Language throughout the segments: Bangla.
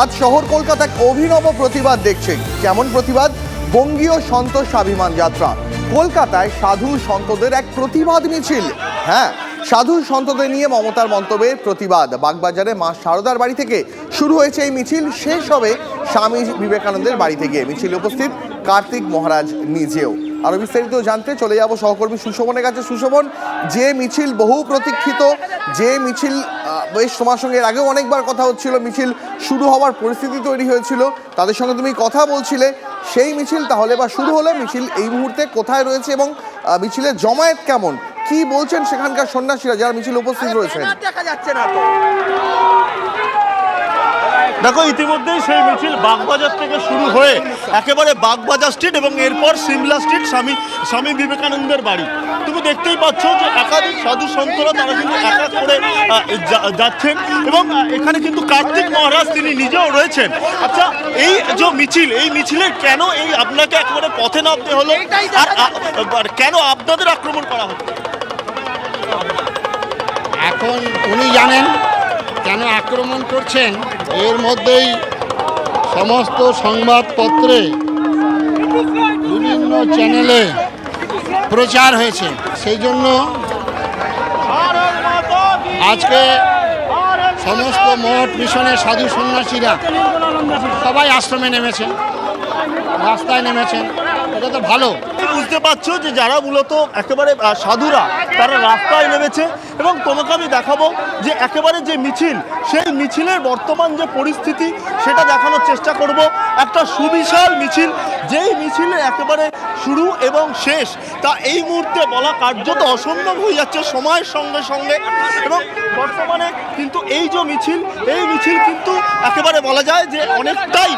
আজ শহর কলকাতা এক অভিনব প্রতিবাদ দেখছে। কেমন প্রতিবাদ? বঙ্গীয় সন্ত স্বাভিমান যাত্রা। কলকাতায় সাধু সন্তদের এক প্রতিবাদ মিছিল। হ্যাঁ সাধু সন্তদের নিয়ে মমতার মন্তব্যের প্রতিবাদ। বাগবাজারে মা শারদার বাড়ি থেকে শুরু হয়েছে এই মিছিল। শেষ হবে স্বামী বিবেকানন্দের বাড়িতে গিয়ে মিছিল উপস্থিত কার্তিক মহারাজ নিজেও। আরও বিস্তারিত জানতে চলে যাব সহকর্মী সুশোভনের কাছে। সুশোভন, যে মিছিল বহু প্রতীক্ষিত, যে মিছিল বেশ তোমার সঙ্গে এর আগেও অনেকবার কথা হচ্ছিল মিছিল শুরু হওয়ার পরিস্থিতি তৈরি হয়েছিল। তাদের সঙ্গে তুমি কথা বলছিলে সেই মিছিল তাহলে বা শুরু হলো মিছিল এই মুহূর্তে কোথায় রয়েছে এবং মিছিলের জমায়েত কেমন? কি বলছেন সেখানকার সন্ন্যাসীরা যারা মিছিল উপস্থিত রয়েছেন? দেখা যাচ্ছে না দেখো ইতিমধ্যেই সেই মিছিল বাগবাজার থেকে শুরু হয়ে একেবারে বাগবাজার স্ট্রিট এবং এরপর সিমলা স্ট্রিট স্বামী স্বামী বিবেকানন্দের বাড়ি। তুমি দেখতেই পাচ্ছ যে একাধিক সাধু সন্তরা তারা কিন্তু এক এক করে যাচ্ছেন এবং এখানে কিন্তু কার্তিক মহারাজ তিনি নিজেও রয়েছেন। আচ্ছা এই যে মিছিল এই মিছিলে কেন এই আপনাকে একেবারে পথে নামতে হলো? আর কেন আপনাদের আক্রমণ করা হচ্ছে এখন উনি জানেন কেন আক্রমণ করছেন? এর মধ্যেই সমস্ত সংবাদপত্রে বিভিন্ন চ্যানেলে প্রচার হয়েছে। সেই জন্য আজকে সমস্ত মঠ মিশনের সাধু সন্ন্যাসীরা সবাই আশ্রমে নেমেছেন রাস্তায় নেমেছেন। এটা তো ভালো। বুঝতে পারছ যে যারা মূলত একেবারে সাধুরা, তারা রাস্তায় নেমেছে এবং তোমাকে আমি দেখাবো যে একেবারে যে মিছিল, সেই মিছিলের বর্তমান যে পরিস্থিতি, সেটা দেখানোর চেষ্টা করব। একটা সুবিশাল মিছিল, যেই মিছিলের একেবারে শুরু এবং শেষ, তা এই মুহূর্তে বলা কার্যত অসম্ভব হয়ে যাচ্ছে সময়ের সঙ্গে সঙ্গে। এবং বর্তমানে কিন্তু এই যে মিছিল, এই মিছিল কিন্তু একেবারে বলা যায় যে অনেকটাই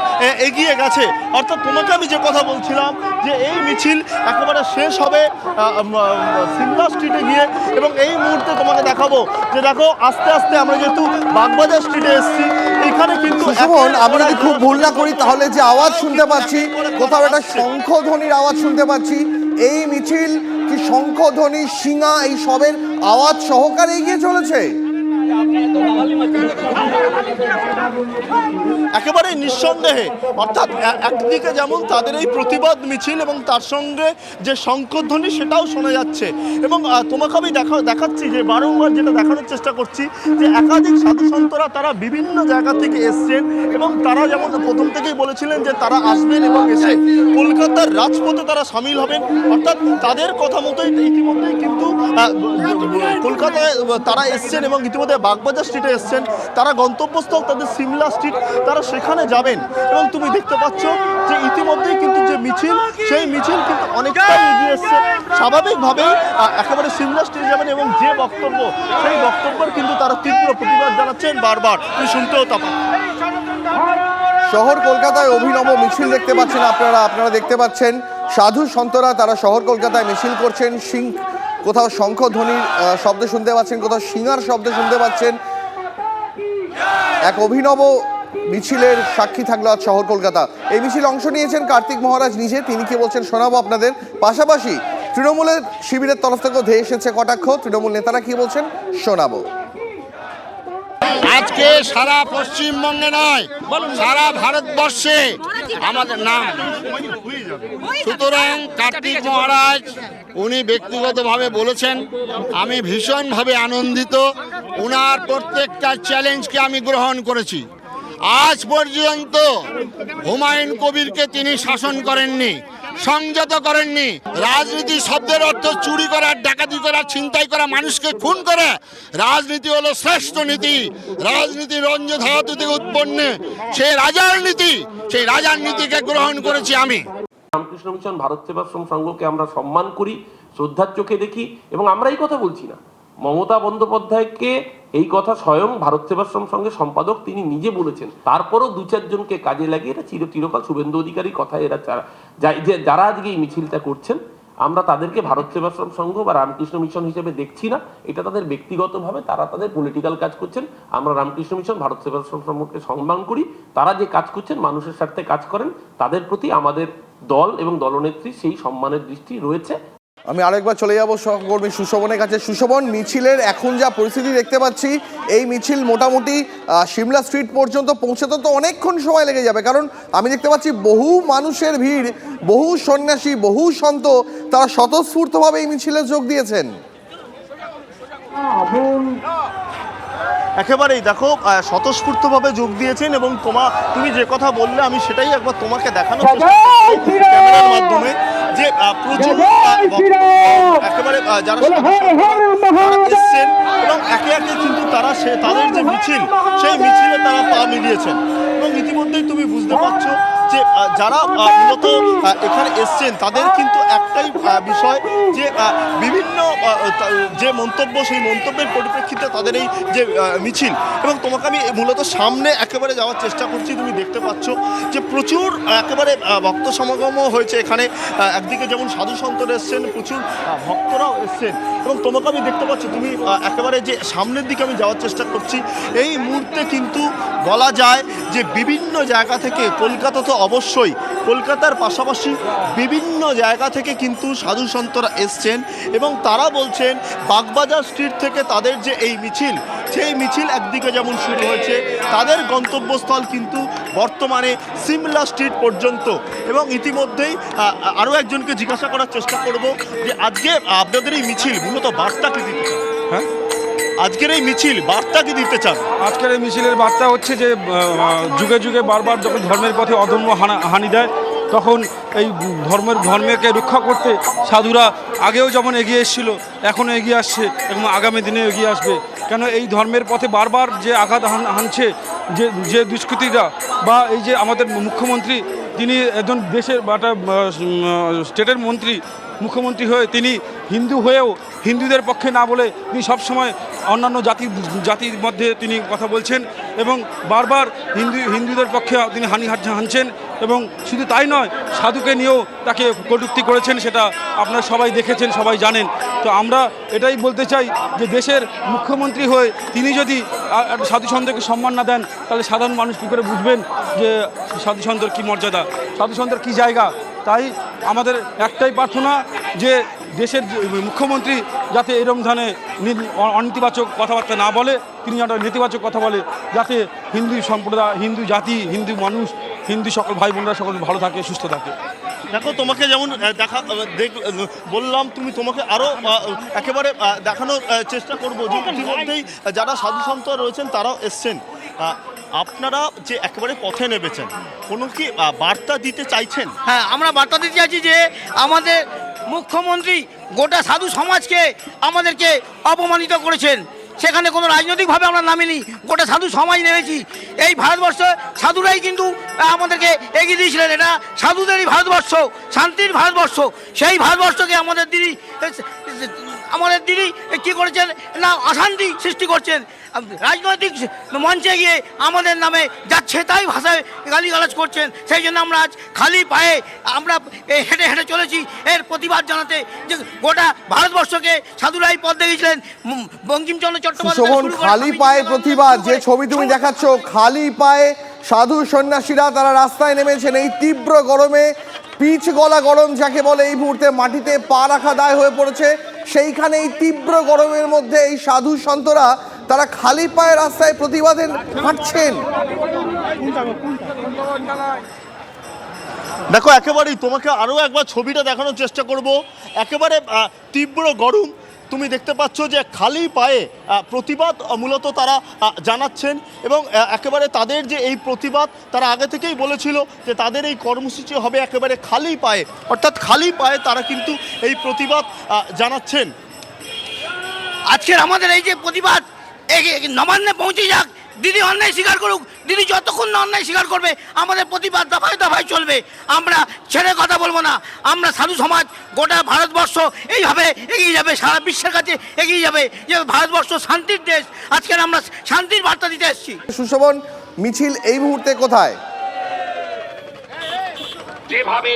এগিয়ে গেছে। অর্থাৎ তোমাকে আমি যে কথা বলছিলাম, যে এই মিছিল একেবারে শেষ হবে সিমলা স্ট্রিটে গিয়ে। এবং এই মুহূর্তে তোমাকে দেখাবো যে দেখো আস্তে আস্তে আমরা যেহেতু বাগবাজার স্ট্রিটে এসেছি এখানে কিন্তু সুশোভন আমরা যদি খুব ভুল না করি তাহলে যে আওয়াজ শুনতে পাচ্ছি কোথাও একটা শঙ্খধ্বনির আওয়াজ শুনতে পাচ্ছি। এই মিছিল কি শঙ্খধ্বনি শিঙা এই সবের আওয়াজ সহকারে এগিয়ে চলেছে? একেবারে নিঃসন্দেহে, অর্থাৎ একদিকে যেমন তাদের এই প্রতিবাদ মিছিল এবং তার সঙ্গে যে শঙ্করধ্বনি সেটাও শোনা যাচ্ছে। এবং তোমাকে আমি দেখা দেখাচ্ছি যে বারংবার যেটা দেখানোর চেষ্টা করছি, যে একাধিক সাধু সন্তরা তারা বিভিন্ন জায়গা থেকে এসছেন এবং তারা যেমন প্রথম থেকেই বলেছিলেন যে তারা আসবেন এবং এসে কলকাতার রাজপথে তারা সামিল হবেন। অর্থাৎ তাদের কথা মতোই ইতিমধ্যেই কিন্তু কলকাতায় তারা এসছেন এবং ইতিমধ্যে বাগবাজার স্ট্রিটে এসছেন, তারা গন্তব্যস্থল, তাদের সিমলা স্ট্রিট তারা সেখানে যাবেন। এবং তুমি দেখতে পাচ্ছ যে ইতিমধ্যেই কিন্তু যে মিছিল, সেই মিছিল কিন্তু অনেকটাই এগিয়ে এসছে। স্বাভাবিকভাবেই একেবারে সিমলা স্ট্রিট যাবেন এবং যে বক্তব্য, সেই বক্তব্যের কিন্তু তারা তীব্র প্রতিবাদ জানাচ্ছেন বারবার। তুমি শুনতেও তা শহর কলকাতায় অভিনব মিছিল দেখতে পাচ্ছেন আপনারা। আপনারা দেখতে পাচ্ছেন সাধু সন্তরা, তারা শহর কলকাতায় মিছিল করছেন। সিং কোথাও শঙ্খধ্বনির আহ, শব্দ শুনতে পাচ্ছেন কোথাও সিঙ্গার শব্দ শুনতে পাচ্ছেন। এক অভিনব মিছিলের সাক্ষী থাকল আজ শহর কলকাতা। এই মিছিল অংশ নিয়েছেন কার্তিক মহারাজ নিজে তিনি কি বলছেন শোনাবো আপনাদের। পাশাপাশি তৃণমূলের শিবিরের তরফ থেকেও ধেয়ে এসেছে কটাক্ষ। তৃণমূল নেতারা কি বলছেন? শোনাবো। আজকে সারা পশ্চিমবঙ্গে নয় সারা ভারতবর্ষে আমাদের নাম। সুতরাং কার্তিক মহারাজ উনি ব্যক্তিগতভাবে বলেছেন, আমি ভীষণভাবে আনন্দিত। উনার প্রত্যেকটা চ্যালেঞ্জকে আমি গ্রহণ করেছি। আজ পর্যন্ত হুমায়ুন কবিরকে তিনি শাসন করেননি, সংযত করেননি। রাজনীতি শব্দের অর্থ চুরি করা, ডাকাতি করা, ছিনতাই করা, মানুষকে খুন করা। রাজনীতি হলো শ্রেষ্ঠ নীতি। রাজনীতি রঞ্জ ধাতু থেকে উৎপন্ন। সেই রাজার নীতি, সেই রাজার নীতিকে গ্রহণ করেছি আমি। রামকৃষ্ণ মিশন ভারত সেবাশ্রম সংঘকে আমরা সম্মান করি, শ্রদ্ধার চোখে দেখি এবং আমরা এই কথা বলছি না। মমতা বন্দ্যোপাধ্যায়কে এই কথা স্বয়ং ভারত সেবাশ্রম সংঘের সম্পাদক তিনি নিজে বলেছেন। তারপরও দু চারজনকে কাজে লাগিয়ে এটা চির চিরকাল শুভেন্দু অধিকারীর কথা এরা যারা আজকে এই মিছিলটা করছেন, আমরা তাদেরকে ভারত সেবাশ্রম সংঘ বা রামকৃষ্ণ মিশন হিসেবে দেখছি না। এটা তাদের ব্যক্তিগতভাবে তারা তাদের পলিটিক্যাল কাজ করছেন। আমরা রামকৃষ্ণ মিশন ভারত সেবাশ্রম সংঘকে সম্মান করি। তারা যে কাজ করছেন, মানুষের স্বার্থে কাজ করেন, তাদের প্রতি আমাদের দল এবং দলনেত্রী সেই সম্মানের দৃষ্টি রয়েছে। আমি আরেকবার চলে যাব সহকর্মী সুশোভনের কাছে। সুশোভন মিছিলের এখন যা পরিস্থিতি দেখতে পাচ্ছি এই মিছিল মোটামুটি সিমলা স্ট্রিট পর্যন্ত পৌঁছাতে তো অনেকক্ষণ সময় লেগে যাবে। কারণ আমি দেখতে পাচ্ছি বহু মানুষের ভিড় বহু সন্ন্যাসী বহু সন্ত তারা স্বতঃস্ফূর্তভাবে এই মিছিলে যোগ দিয়েছেন। একেবারেই দেখো স্বতঃস্ফূর্তভাবে যোগ দিয়েছেন এবং তোমা তুমি যে কথা বললে আমি সেটাই একবার তোমাকে দেখানোর চেষ্টা ক্যামেরার মাধ্যমে যে প্রচুর একেবারে যারা এসছেন এবং একে একে কিন্তু তারা সে তাদের যে মিছিল সেই মিছিলে তারা পা মিলিয়েছেন। এবং ইতিমধ্যেই তুমি বুঝতে পারছ যে যারা মূলত এখানে এসছেন, তাদের কিন্তু একটাই বিষয় যে বিভিন্ন যে মন্তব্য, সেই মন্তব্যের পরিপ্রেক্ষিতে তাদের এই যে মিছিল। এবং তোমাকে আমি মূলত সামনে একেবারে যাওয়ার চেষ্টা করছি, তুমি দেখতে পাচ্ছ যে, প্রচুর একেবারে ভক্ত সমাগমও হয়েছে এখানে। একদিকে যেমন সাধু সন্তরা এসছেন, প্রচুর ভক্তরাও এসছেন। এবং তোমাকে আমি দেখতে পাচ্ছ, তুমি একেবারে যে, সামনের দিকে আমি যাওয়ার চেষ্টা করছি, এই মুহূর্তে কিন্তু বলা যায় যে, বিভিন্ন জায়গা থেকে কলকাতা তো অবশ্যই কলকাতার পাশাপাশি বিভিন্ন জায়গা থেকে কিন্তু সাধু সন্তরা এসছেন এবং তারা বলছেন বাগবাজার স্ট্রিট থেকে তাদের যে এই মিছিল, সেই মিছিল একদিকে যেমন শুরু হয়েছে, তাদের গন্তব্যস্থল কিন্তু বর্তমানে সিমলা স্ট্রিট পর্যন্ত এবং ইতিমধ্যেই আরও একজনকে জিজ্ঞাসা করার চেষ্টা করব যে আজকে আপনাদের এই মিছিল মূলত বার্তা কি দিতে হ্যাঁ? আজকের এই মিছিল বার্তা কি দিতে চান? আজকের এই মিছিলের বার্তা হচ্ছে যে যুগে যুগে বারবার যখন ধর্মের পথে অধর্ম হানা- দেয়, তখন এই ধর্মের ধর্মকে রক্ষা করতে সাধুরা আগেও যেমন এগিয়ে এসেছিল, এখনও এগিয়ে আসছে এবং আগামী দিনে এগিয়ে আসবে। কেন এই ধর্মের পথে বারবার যে আঘাত হান- হানছে, যে যে দুষ্কৃতীরা বা এই যে আমাদের মুখ্যমন্ত্রী তিনি একজন দেশের বা স্টেটের মন্ত্রী, মুখ্যমন্ত্রী হয়ে তিনি হিন্দু হয়েও হিন্দুদের পক্ষে না বলে তিনি সবসময় অন্যান্য জাতি, জাতির মধ্যে তিনি কথা বলছেন। এবং বারবার হিন্দু হিন্দুদের পক্ষে তিনি হানি হান- হানছেন এবং শুধু তাই নয় সাধুকে নিয়েও তাকে কটূক্তি করেছেন সেটা আপনারা সবাই দেখেছেন সবাই জানেন তো আমরা এটাই বলতে চাই যে দেশের মুখ্যমন্ত্রী হয়ে তিনি যদি সাধু সন্তকে সম্মান না দেন তাহলে সাধারণ মানুষ কী করে বুঝবেন যে সাধু কী মর্যাদা সাধু কী জায়গা তাই আমাদের একটাই প্রার্থনা যে দেশের মুখ্যমন্ত্রী যাতে এরম ধরনের অনীতিবাচক কথাবার্তা না বলে তিনি যেন নেতিবাচক কথা বলে যাতে হিন্দু সম্প্রদায় হিন্দু জাতি হিন্দু মানুষ হিন্দু সকল ভাই বোনরা সকল ভালো থাকে সুস্থ থাকে। দেখো তোমাকে যেমন দেখা দেখ বললাম তুমি তোমাকে আরও একেবারে দেখানোর চেষ্টা করব। যে ইতিমধ্যেই যারা সাধু সন্ত রয়েছেন তারাও এসছেন। আপনারা যে একেবারে পথে নেমেছেন কোনো কি বার্তা দিতে চাইছেন? হ্যাঁ আমরা বার্তা দিতে চাইছি যে আমাদের মুখ্যমন্ত্রী গোটা সাধু সমাজকে আমাদেরকে অপমানিত করেছেন। সেখানে কোনো রাজনৈতিকভাবে আমরা নামিনি। গোটা সাধু সমাজ নেমেছি। এই ভারতবর্ষ সাধুরাই কিন্তু আমাদেরকে এগিয়ে দিয়েছিলেন। এটা সাধুদেরই ভারতবর্ষ, শান্তির ভারতবর্ষ। সেই ভারতবর্ষকে আমাদের দিদি আমাদের দিদি কী করেছেন? না, অশান্তি সৃষ্টি করছেন। রাজনৈতিক মঞ্চে গিয়ে আমাদের নামে যাচ্ছে তাই ভাষায় গালিগালাজ করছেন সেই জন্য আমরা আজ খালি পায়ে আমরা হেঁটে হেঁটে চলেছি। এর প্রতিবাদ জানাতে যে গোটা ভারতবর্ষকে সাধুরাই পদ দেখিয়েছিলেন উম, বঙ্কিমচন্দ্র চট্টোপাধ্যায়। খালি পায়ে প্রতিবাদ যে ছবি তুমি দেখাচ্ছ খালি পায়ে সাধু সন্ন্যাসীরা তারা রাস্তায় নেমেছেন এই তীব্র গরমে। পিচ গলা গরম যাকে বলে এই মুহূর্তে মাটিতে পা রাখা দায় হয়ে পড়েছে। সেইখানে এই তীব্র গরমের মধ্যে এই সাধু সন্তরা তারা খালি পায়ে রাস্তায় প্রতিবাদে হাঁটছেন। দেখো একেবারেই তোমাকে আরও একবার ছবিটা দেখানোর চেষ্টা করব। একেবারে তীব্র গরম। তুমি দেখতে পাচ্ছ যে খালি পায়ে প্রতিবাদ মূলত তারা জানাচ্ছেন এবং একেবারে তাদের যে এই প্রতিবাদ তারা আগে থেকেই বলেছিল যে তাদের এই কর্মসূচি হবে একেবারে খালি পায়ে। অর্থাৎ খালি পায়ে তারা কিন্তু এই প্রতিবাদ জানাচ্ছেন। আজকের আমাদের এই যে প্রতিবাদ নবান্নে পৌঁছে যাক। দিদি অন্যায় স্বীকার করুক। দিদি যতক্ষণ না অন্যায় স্বীকার করবে আমাদের প্রতিবাদ দফায় দফায় চলবে। আমরা ছেড়ে কথা বলব না। আমরা সাধু সমাজ গোটা ভারতবর্ষ এইভাবে এগিয়ে যাবে। সারা বিশ্বের কাছে এগিয়ে যাবে যে ভারতবর্ষ শান্তির দেশ। আজকের আমরা শান্তির বার্তা দিতে এসেছি। সুশোভন মিছিল এই মুহূর্তে কোথায়? যেভাবে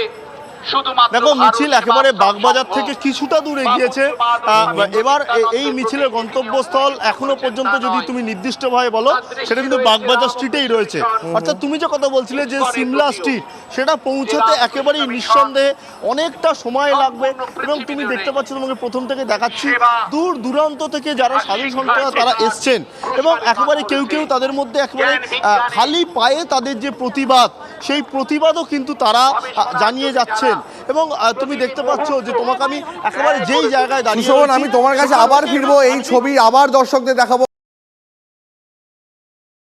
দেখো মিছিল একেবারে বাগবাজার থেকে কিছুটা দূর এগিয়েছে আহ, এবার এই মিছিলের গন্তব্যস্থল এখনও পর্যন্ত যদি তুমি নির্দিষ্টভাবে বলো সেটা কিন্তু বাগবাজার স্ট্রিটেই রয়েছে। অর্থাৎ তুমি যে কথা বলছিলে যে সিমলা স্ট্রিট সেটা পৌঁছাতে একেবারেই নিঃসন্দেহে অনেকটা সময় লাগবে। এবং তুমি দেখতে পাচ্ছ তোমাকে প্রথম থেকে দেখাচ্ছি দূর দূরান্ত থেকে যারা সাধু সন্তরা তারা এসছেন এবং একেবারে কেউ কেউ তাদের মধ্যে একেবারে খালি পায়ে তাদের যে প্রতিবাদ সেই প্রতিবাদও কিন্তু তারা জানিয়ে জানিয়ে যাচ্ছেন এবং তুমি দেখতে পাচ্ছ যে তোমাকে আমি একেবারে যেই জায়গায় দাঁড়িয়ে আমি তোমার কাছে আবার ফিরবো। এই ছবি আবার দর্শকদের দেখাবো।